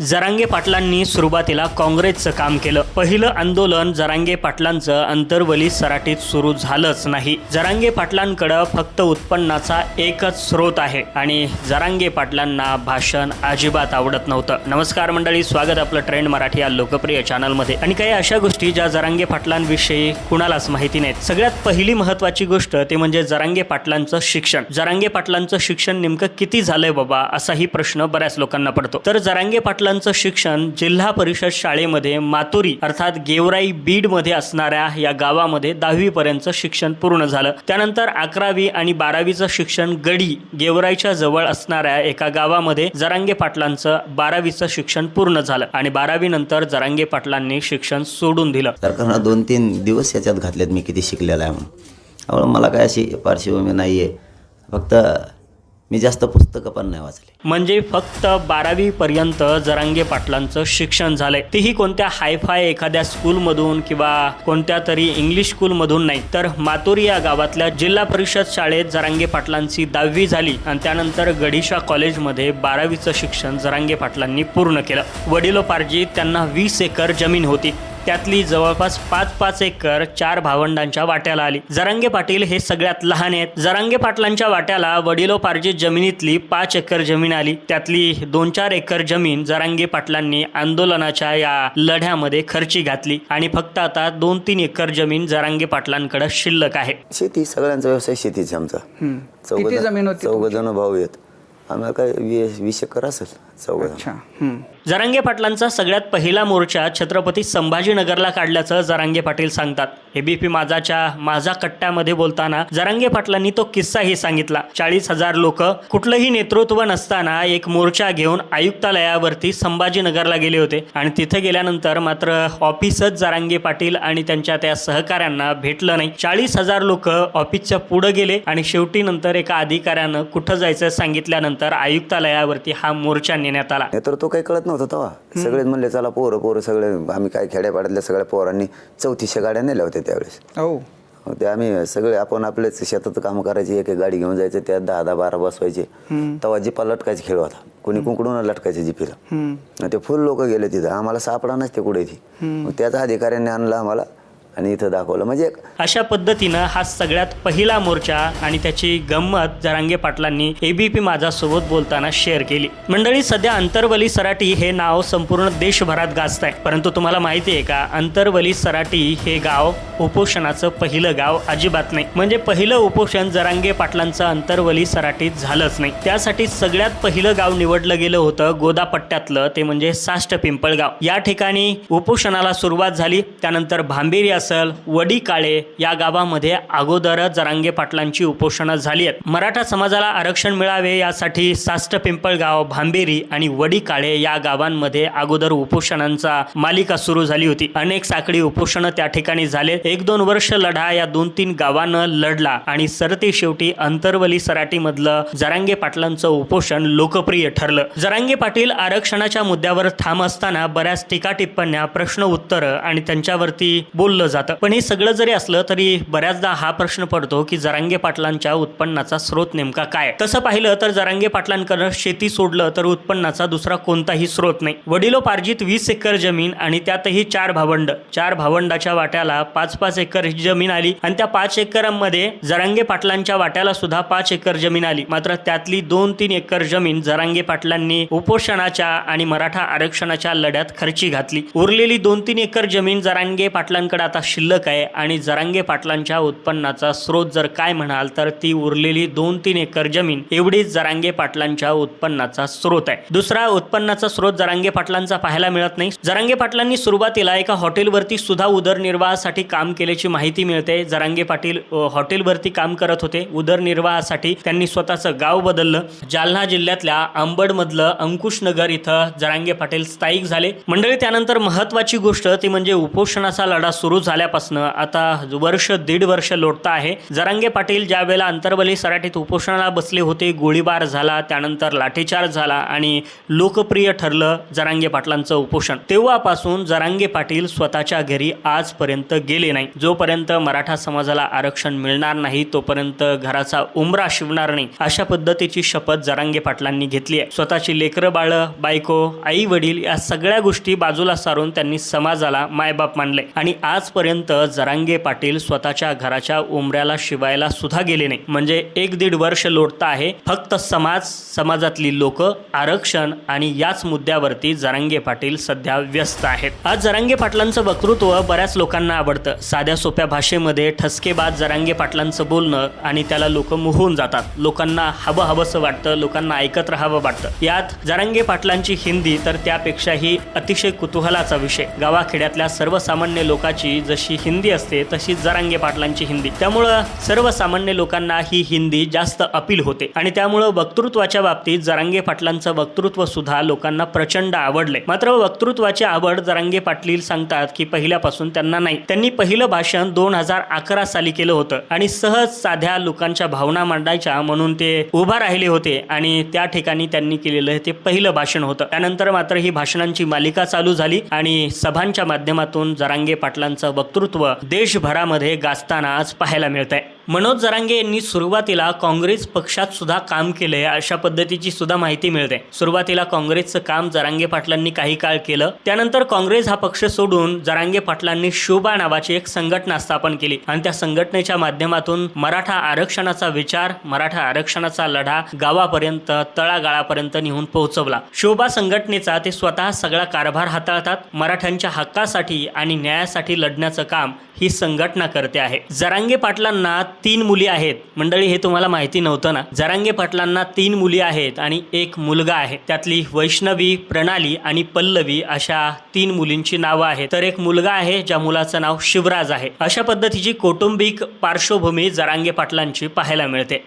जरांगे पाटलांनी सुरुवातीला काँग्रेसचं काम केलं. पहिलं आंदोलन जरांगे पाटलांचं अंतर्वली सराटीत सुरू झालंच नाही. जरांगे पाटलांकडं फक्त उत्पन्नाचा एकच स्रोत आहे आणि जरांगे पाटलांना भाषण अजिबात आवडत नव्हतं. नमस्कार मंडळी स्वागत आपलं ट्रेंड मराठी या लोकप्रिय चॅनलमध्ये. आणि काही अशा गोष्टी ज्या जरांगे पाटलांविषयी कुणालाच माहिती नाहीत. सगळ्यात पहिली महत्वाची गोष्ट ते म्हणजे जरांगे पाटलांचं शिक्षण. जरांगे पाटलांचं शिक्षण नेमकं किती झालंय बाबा असाही प्रश्न बऱ्याच लोकांना पडतो. तर जरांगे पाटलांचं शिक्षण जिल्हा परिषद शाळेमध्ये मातुरी अर्थात गेवराई बीडमध्ये असणाऱ्या या गावामध्ये दहावीपर्यंतचं शिक्षण पूर्ण झालं. त्यानंतर अकरावी आणि बारावीचं शिक्षण गडी गेवराईच्या जवळ असणाऱ्या एका गावामध्ये जरांगे पाटलांचं बारावीचं शिक्षण पूर्ण झालं आणि बारावी नंतर जरांगे पाटलांनी शिक्षण सोडून दिलं. सरकारनं दोन तीन दिवस याच्यात घातलेत मी किती शिकलेला आहे म्हणून. मला काय अशी पार्श्वभूमी नाही आहे फक्त मी जास्त पुस्तकं पण नाही वाचली. म्हणजे फक्त बारावी पर्यंत जरांगे पाटलांचं शिक्षण झालंय. तेही कोणत्या हायफाय एखाद्या स्कूलमधून किंवा कोणत्या तरी इंग्लिश स्कूलमधून नाही. तर मातुरी या गावातल्या जिल्हा परिषद शाळेत जरांगे पाटलांची दहावी झाली आणि त्यानंतर गडिशा कॉलेजमध्ये बारावीचं शिक्षण जरांगे पाटलांनी पूर्ण केलं. वडिलोपार्जित त्यांना वीस एकर जमीन होती. त्यातली जवळपास पाच पाच एकर चार भावंडांच्या वाट्याला आली. जरांगे पाटील हे सगळ्यात लहान आहेत. जरांगे पाटलांच्या वाट्याला वडिलोपार्जित जमिनीतली पाच एकर जमीन आली. त्यातली दोन चार एकर जमीन जरांगे पाटलांनी आंदोलनाच्या या लढ्यामध्ये खर्ची घातली. आणि फक्त आता दोन तीन एकर जमीन जरांगे पाटलांकडे शिल्लक आहे. शेती सगळ्यांचा व्यवसाय शेतीच आमचा. किती जमीन होती चौघ जण भाऊ आहेत. आम्हाला काय वीस वीस एकर असेल चौघ अच्छा हम्म. जरांगे पाटलांचा सगळ्यात पहिला मोर्चा छत्रपती संभाजीनगरला काढल्याचं जरांगे पाटील सांगतात एबीपी माझाच्या माझा कट्ट्यामध्ये बोलताना जरांगे पाटलांनी तो किस्साही सांगितला. चाळीस हजार लोक कुठलंही नेतृत्व नसताना एक मोर्चा घेऊन आयुक्तालयावरती संभाजीनगरला गेले होते. आणि तिथे गेल्यानंतर मात्र ऑफिसच जरांगे पाटील आणि त्यांच्या त्या सहकाऱ्यांना भेटलं नाही. चाळीस हजार लोक ऑफिसच्या पुढे गेले आणि शेवटी नंतर एका अधिकाऱ्यानं कुठं जायचं सांगितल्यानंतर आयुक्तालयावरती हा मोर्चा नेण्यात आला. नेतृत्व काही कळत नव्हतं तेव्हा. सगळेच म्हणले चला पोरं पोरं सगळे आम्ही काय खेड्यापाड्यातल्या सगळ्या पोरांनी चौतीसशे गाड्या नेल्या होत्या त्यावेळेस. हो. मग ते आम्ही सगळे आपण आपलेच शेतात काम करायचे एक एक गाडी घेऊन जायचे त्यात दहा दहा बारा बसवायचे तेव्हा जिपा लटकायचे खेळ होता. कोणी कुंकडून लटकायचे जिपीला. ते फुल लोक गेले तिथं. आम्हाला सापडा नसते कुठे ती. त्याच अधिकाऱ्यांनी आणलं आम्हाला. आणि इथं दाखवलं. म्हणजे अशा पद्धतीनं हा सगळ्यात पहिला मोर्चा आणि त्याची गंमत जरांगे पाटलांनी एबीपी माझ्यासोबत बोलताना शेअर केली. मंडळी सध्या अंतरवली सराटी हे नाव संपूर्ण देशभरात गाजत आहे परंतु तुम्हाला माहिती आहे का अंतरवली सराटी हे गाव उपोषणाचं पहिलं गाव अजिबात नाही. म्हणजे पहिलं उपोषण जरांगे पाटलांचं अंतरवली सराटीत झालंच नाही. त्यासाठी सगळ्यात पहिलं गाव निवडलं गेलं होतं गोदापट्ट्यातलं ते म्हणजे साष्ट पिंपळगाव या ठिकाणी उपोषणाला सुरुवात झाली त्यानंतर भांबेरी असल वडी काळे या गावामध्ये अगोदर जरांगे पाटलांची उपोषणं झाली आहेत. मराठा समाजाला आरक्षण मिळावे यासाठी साष्ट पिंपळगाव भांबेरी आणि वडी काळे या गावांमध्ये अगोदर उपोषणांचा मालिका सुरू झाली होती. अनेक साखळी उपोषणं त्या ठिकाणी झाले. एक दोन वर्ष लढा या दोन तीन गावानं लढला आणि सरते शेवटी अंतरवली सराटीमधलं जरांगे पाटलांचं उपोषण लोकप्रिय ठरलं. जरांगे पाटील आरक्षणाच्या मुद्द्यावर ठाम असताना बऱ्याच टीका टिप्पण्या प्रश्न उत्तरं आणि त्यांच्यावरती बोललं जातं. पण हे सगळं जरी असलं तरी बऱ्याचदा हा प्रश्न पडतो की जरांगे पाटलांच्या उत्पन्नाचा स्रोत नेमका काय? तसं पाहिलं तर जरांगे पाटलांकडं शेती सोडलं तर उत्पन्नाचा दुसरा कोणताही स्रोत नाही. वडिलोपार्जित वीस एकर जमीन आणि त्यातही चार भावंड. चार भावंडाच्या वाट्याला पाच पाच एकर जमीन आली आणि त्या पाच एकरांमध्ये जरांगे पाटलांच्या वाट्याला सुद्धा पाच एकर जमीन आली. मात्र त्यातली दोन तीन एकर जमीन जरांगे पाटलांनी उपोषणाच्या आणि मराठा आरक्षणाच्या लढ्यात खर्ची घातली. उरलेली दोन तीन एकर जमीन जरांगे पाटलांकडे आता शिल्लक आहे आणि जरांगे पाटलांच्या उत्पन्नाचा स्रोत जर काय म्हणाल तर ती उरलेली दोन तीन एकर जमीन एवढीच जरांगे पाटलांच्या उत्पन्नाचा स्रोत आहे. दुसरा उत्पन्नाचा स्रोत जरांगे पाटलांचा पाहायला मिळत नाही. जरांगे पाटलांनी सुरुवातीला एका हॉटेलवरती सुद्धा उदरनिर्वाहासाठी काम केल्याची माहिती मिळते. जरांगे पाटील हॉटेलवरती काम करत होते. उदरनिर्वाहासाठी त्यांनी स्वतःचं गाव बदललं. जालना जिल्ह्यातल्या आंबडमधलं अंकुशनगर इथं जरांगे पाटील स्थायिक झाले. मंडळी त्यानंतर महत्वाची गोष्ट ती म्हणजे उपोषणाचा लढा सुरू झाला. झाल्यापासून आता वर्ष दीड वर्ष लोटतं आहे. जरांगे पाटील ज्या वेळेला अंतर्बली सराठीत उपोषणाला बसले होते गोळीबार झाला त्यानंतर लाठीचार्ज झाला आणि लोकप्रिय ठरलं जरांगे पाटलांचं उपोषण. तेव्हापासून जरांगे पाटील स्वतःच्या घरी आजपर्यंत गेले नाही. जोपर्यंत मराठा समाजाला आरक्षण मिळणार नाही तोपर्यंत घराचा उमरा शिवणार नाही अशा पद्धतीची शपथ जरांगे पाटलांनी घेतली आहे. स्वतःची लेकरं बाळं बायको आई वडील या सगळ्या गोष्टी बाजूला सारून त्यांनी समाजाला मायबाप मानले. आणि आजपर्यंत जरांगे पाटील स्वतःच्या घराच्या उमऱ्याला शिवायला सुद्धा गेले नाही. म्हणजे एक दीड वर्ष लोटता आहे. फक्त समाज समाजातली लोक आरक्षण आणि याच मुद्द्यावरती जरांगे पाटील सध्या व्यस्त आहेत. आज जरांगे पाटलांचं वक्तृत्व बऱ्याच लोकांना आवडतं. साध्या सोप्या भाषेमध्ये ठसकेबाज जरांगे पाटलांचं बोलणं आणि त्याला लोक मोहून जातात. लोकांना हवं हवंसं वाटतं लोकांना ऐकत राहावं वाटतं. यात जरांगे पाटलांची हिंदी तर त्यापेक्षाही अतिशय कुतूहलाचा विषय. गावाखेड्यातल्या सर्वसामान्य लोकांची जशी हिंदी असते तशी जरांगे पाटलांची हिंदी. त्यामुळं सर्वसामान्य लोकांना ही हिंदी जास्त अपील होते. आणि त्यामुळं वक्तृत्वाच्या बाबतीत जरांगे पाटलांचं वक्तृत्व सुद्धा लोकांना प्रचंड आवडले मात्र वक्तृत्वाची आवड जरांगे पाटील सांगतात की पहिल्यापासून त्यांना नाही. त्यांनी पहिलं भाषण दोन हजार अकरा साली केलं होतं. आणि सहज साध्या लोकांच्या भावना मांडायच्या म्हणून ते उभा राहिले होते. आणि त्या ठिकाणी त्यांनी केलेलं ते पहिलं भाषण होतं. त्यानंतर मात्र ही भाषणांची मालिका चालू झाली. आणि सभांच्या माध्यमातून जरांगे पाटलांचं वक्तृत्व देशभरामध्ये गाजताना आज पाहायला मिळत आहे मनोज जरांगे यांनी सुरुवातीला काँग्रेस पक्षात सुद्धा काम केलंय अशा पद्धतीची सुद्धा माहिती मिळते. सुरुवातीला काँग्रेसचं काम जरांगे पाटलांनी काही काळ केलं. त्यानंतर काँग्रेस हा पक्ष सोडून जरांगे पाटलांनी शोभा नावाची एक संघटना स्थापन केली. आणि त्या संघटनेच्या माध्यमातून मराठा आरक्षणाचा विचार मराठा आरक्षणाचा लढा गावापर्यंत तळागाळापर्यंत नेऊन पोहोचवला. शोभा संघटनेचा ते स्वतः सगळा कारभार हाताळतात मराठ्यांच्या हक्कासाठी आणि न्यायासाठी लढण्याचं काम ही संघटना करते आहे. जरांगे पाटलांना तीन मुली आहेत. मंडळी हे तुम्हाला माहिती नव्हतं ना? जरांगे पाटलांना तीन मुली आहेत आणि एक मुलगा आहे. त्यातली वैष्णवी प्रणाली आणि पल्लवी अशा तीन मुलींची नावं आहेत. तर एक मुलगा आहे ज्या मुलाचं नाव शिवराज आहे. अशा पद्धतीची कौटुंबिक पार्श्वभूमी जरांगे पाटलांची पाहायला मिळते.